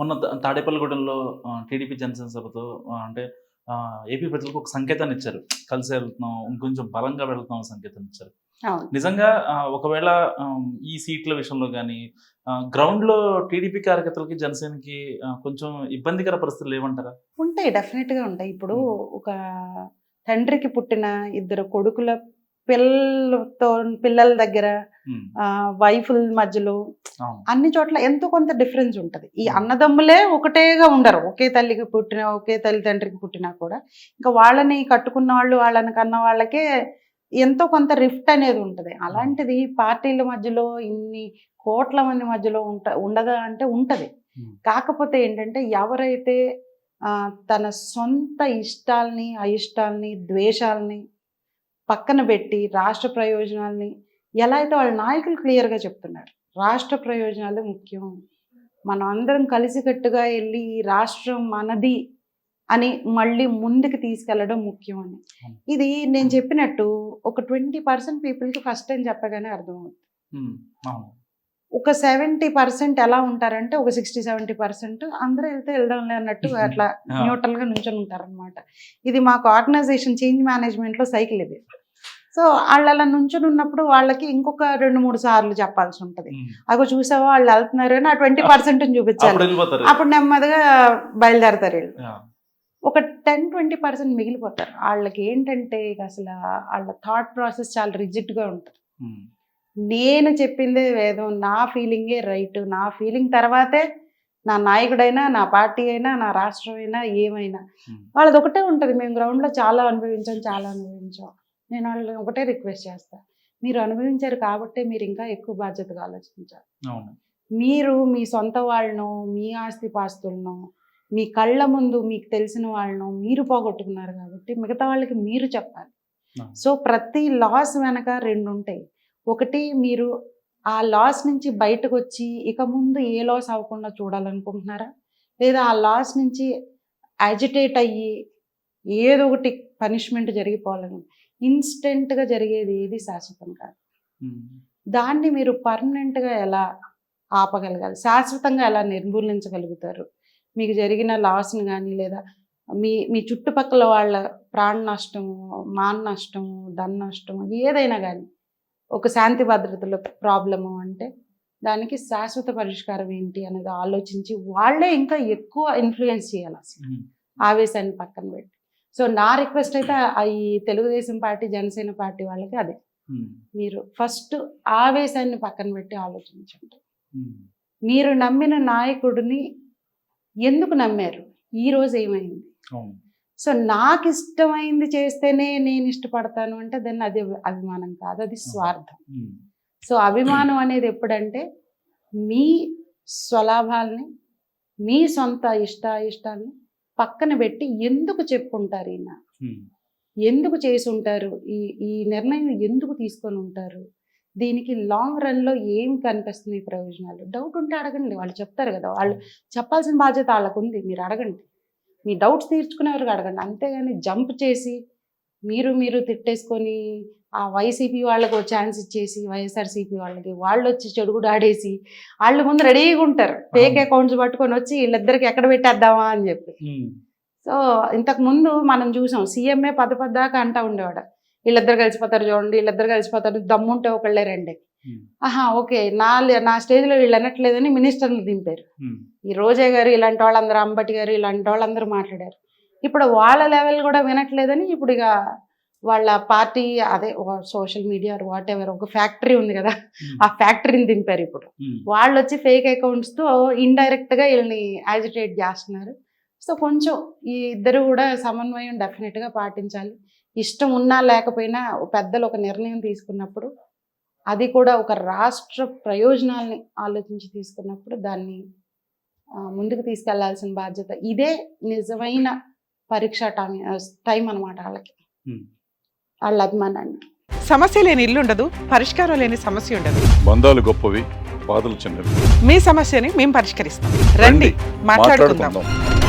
మొన్న తాడేపల్లిగూడెంలో టీడీపీ జనసేన సభతో అంటే ఏపీ ప్రజలకు ఒక సంకేతాన్ని ఇచ్చారు. కలిసి వెళ్తున్నాం ఇంకొంచెం బలంగా వెళ్తున్నాం సంకేతం ఇచ్చారు. నిజంగా ఒకవేళ ఈ సీట్ల విషయంలో కానీ గ్రౌండ్లో టీడీపీ కార్యకర్తలకి జనసేనకి కొంచెం ఇబ్బందికర పరిస్థితులు ఏమంటారా? ఉంటాయి. డెఫినెట్గా ఉంటాయి. ఇప్పుడు. ఒక తండ్రికి పుట్టిన ఇద్దరు కొడుకుల పిల్లలతో పిల్లల దగ్గర వైఫుల మధ్యలో అన్ని చోట్ల ఎంతో కొంత డిఫరెన్స్ ఉంటది. ఈ మ్మ్. అన్నదమ్ములే ఒకటేగా ఉండరు. ఒకే తల్లికి పుట్టిన ఒకే తల్లి తండ్రికి పుట్టినా కూడా. ఇంకా వాళ్ళని కట్టుకున్న వాళ్ళు వాళ్ళని కన్న వాళ్ళకే ఎంతో కొంత రిఫ్ట్ అనేది ఉంటది. అలాంటిది పార్టీల మధ్యలో ఇన్ని కోట్ల మంది మధ్యలో ఉంట ఉండదా అంటే ఉంటది. కాకపోతే ఏంటంటే ఎవరైతే తన సొంత ఇష్టాల్ని అయిష్టాల్ని ద్వేషాల్ని పక్కన పెట్టి రాష్ట్ర ప్రయోజనాల్ని ఎలా అయితే వాళ్ళ నాయకులు క్లియర్గా చెప్తున్నారు. రాష్ట్ర ప్రయోజనాలు ముఖ్యం. మనం అందరం కలిసికట్టుగా వెళ్ళి ఈ రాష్ట్రం మనది అని మళ్ళీ ముందుకు తీసుకెళ్ళడం ముఖ్యం అని. ఇది నేను చెప్పినట్టు ఒక ట్వంటీ పర్సెంట్ పీపుల్కి ఫస్ట్ టైం చెప్పగానే అర్థమవుతుంది. ఒక సెవెంటీ పర్సెంట్ ఎలా ఉంటారంటే ఒక సిక్స్టీ సెవెంటీ పర్సెంట్ అందరూ వెళ్తే వెళ్దాంలే అన్నట్టు అట్లా ఆ. న్యూట్రల్గా నుంచొని ఉంటారనమాట ఇది మాకు ఆర్గనైజేషన్ చేంజ్ మేనేజ్మెంట్లో సైకిల్ ఇది. సో వాళ్ళు అలా నుంచొని ఉన్నప్పుడు వాళ్ళకి ఇంకొక రెండు మూడు సార్లు చెప్పాల్సి ఉంటది. అగో చూసావా? వాళ్ళు వెళ్తున్నారు అని ఆ ట్వంటీ పర్సెంట్ చూపించాలి. అప్పుడు నెమ్మదిగా బయలుదేరతారు వీళ్ళు. ఒక టెన్ ట్వంటీ పర్సెంట్ మిగిలిపోతారు. వాళ్ళకి ఏంటంటే ఇక అసలు వాళ్ళ థాట్ ప్రాసెస్ చాలా రిజిడ్గా ఉంటుంది నేను చెప్పిందే వేదం నా ఫీలింగే రైట్. నా ఫీలింగ్ తర్వాతే నా నాయకుడైనా నా పార్టీ అయినా నా రాష్ట్రం అయినా ఏమైనా. వాళ్ళది ఒకటే ఉంటుంది. మేము గ్రౌండ్లో చాలా అనుభవించాం చాలా అనుభవించాం. నేను వాళ్ళని ఒకటే రిక్వెస్ట్ చేస్తా. మీరు అనుభవించారు కాబట్టే మీరు ఇంకా ఎక్కువ బాధ్యతగా ఆలోచించాలి. మీరు మీ సొంత వాళ్ళను మీ ఆస్తి పాస్తులను మీ కళ్ళ ముందు మీకు తెలిసిన వాళ్ళను మీరు పోగొట్టుకున్నారు కాబట్టి మిగతా వాళ్ళకి మీరు చెప్పాలి. సో ప్రతి లాస్ వెనక రెండు ఉంటాయి ఒకటి మీరు ఆ లాస్ నుంచి బయటకు వచ్చి ఇక ముందు ఏ లాస్ అవ్వకుండా చూడాలనుకుంటున్నారా? లేదా ఆ లాస్ నుంచి అజిటేట్ అయ్యి ఏదో ఒకటి పనిష్మెంట్ జరిగిపోవాలని ఇన్స్టెంట్గా జరిగేది ఏది శాశ్వతం కాదు. దాన్ని మీరు పర్మనెంట్గా ఎలా ఆపగలగాలి? శాశ్వతంగా ఎలా నిర్మూలించగలుగుతారు? మీకు జరిగిన లాస్ని కానీ లేదా మీ మీ చుట్టుపక్కల వాళ్ళ ప్రాణ నష్టము మాన నష్టము ధన నష్టము ఏదైనా కానీ ఒక శాంతి భద్రతల ప్రాబ్లము అంటే దానికి శాశ్వత పరిష్కారం ఏంటి అనేది ఆలోచించి వాళ్ళే ఇంకా ఎక్కువ ఇన్ఫ్లుయెన్స్ చేయాలి అసలు. ఆవేశాన్ని పక్కన పెట్టి. సో నా రిక్వెస్ట్ అయితే ఈ తెలుగుదేశం పార్టీ జనసేన పార్టీ వాళ్ళకి అదే. ఉమ్, మీరు ఫస్ట్ ఆవేశాన్ని పక్కన పెట్టి ఆలోచించండి. ఉమ్, మీరు నమ్మిన నాయకుడిని ఎందుకు నమ్మారు? ఈ రోజు ఏమైంది? సో నాకు ఇష్టమైంది చేస్తేనే నేను ఇష్టపడతాను అంటే దాన్ని అది అభిమానం కాదు అది స్వార్థం. ఉమ్, సో అభిమానం అనేది ఎప్పుడంటే మీ స్వలాభాల్ని మీ సొంత ఇష్ట ఇష్టాన్ని పక్కన పెట్టి ఎందుకు చెప్పుకుంటారు ఈయన? ఎందుకు చేసి ఉంటారు? ఈ ఈ నిర్ణయం ఎందుకు తీసుకొని ఉంటారు? దీనికి లాంగ్ రన్లో ఏం కనిపిస్తుంది ప్రయోజనాలు? డౌట్ ఉంటే అడగండి. వాళ్ళు చెప్తారు కదా. వాళ్ళు చెప్పాల్సిన బాధ్యత వాళ్ళకు ఉంది మీరు అడగండి. మీ డౌట్స్ తీర్చుకునే వరకు అడగండి. అంతేగాని జంప్ చేసి మీరు మీరు తిట్టేసుకొని ఆ వైసీపీ వాళ్ళకు ఛాన్స్ ఇచ్చేసి వైఎస్ఆర్సీపీ వాళ్ళకి వాళ్ళు వచ్చి చెడుగుడు ఆడేసి వాళ్ళు ముందు రెడీగా ఉంటారు. ఫేక్. అకౌంట్స్ పట్టుకొని వచ్చి వీళ్ళిద్దరికి ఎక్కడ పెట్టేద్దామా అని చెప్పి. సో ఇంతకు ముందు మనం చూసాం సీఎంఏ పద పద్దాకా అంటా ఉండేవాడు. వీళ్ళిద్దరు కలిసిపోతారు చూడండి వీళ్ళిద్దరు కలిసిపోతారు దమ్ముంటే ఒకళ్ళే రండి. ఆహా ఓకే నా నా స్టేజ్లో వీళ్ళు అనట్లేదని మినిస్టర్ని దింపారు. ఈ రోజే గారు ఇలాంటి వాళ్ళందరూ అంబటి గారు ఇలాంటి వాళ్ళందరూ మాట్లాడారు. ఇప్పుడు వాళ్ళ లెవెల్ కూడా వినట్లేదని ఇప్పుడు ఇక వాళ్ళ పార్టీ అదే సోషల్ మీడియా వాట్ ఎవర్ ఒక ఫ్యాక్టరీ ఉంది కదా ఉమ్, ఆ ఫ్యాక్టరీని దింపారు ఇప్పుడు. ఉమ్, వాళ్ళు వచ్చి ఫేక్ అకౌంట్స్తో ఇండైరెక్ట్గా వీళ్ళని యాజిటేట్ చేస్తున్నారు. సో కొంచెం ఈ ఇద్దరు కూడా సమన్వయం డెఫినెట్గా పాటించాలి. ఇష్టం ఉన్నా లేకపోయినా పెద్దలు ఒక నిర్ణయం తీసుకున్నప్పుడు అది కూడా ఒక రాష్ట్ర ప్రయోజనాల్ని ఆలోచించి తీసుకున్నప్పుడు దాన్ని ముందుకు తీసుకెళ్ళాల్సిన బాధ్యత. ఇదే నిజమైన పరీక్ష టైం టైం అనమాట వాళ్ళకి. వాళ్ళ అభిమానాన్ని. సమస్య లేని ఇల్లు ఉండదు పరిష్కారం లేని సమస్య ఉండదు. బంధాలు గొప్పవి బాధలు చిన్నవి. మీ సమస్యని మేము పరిష్కరిస్తాం. రండి మాట్లాడుకుందాం.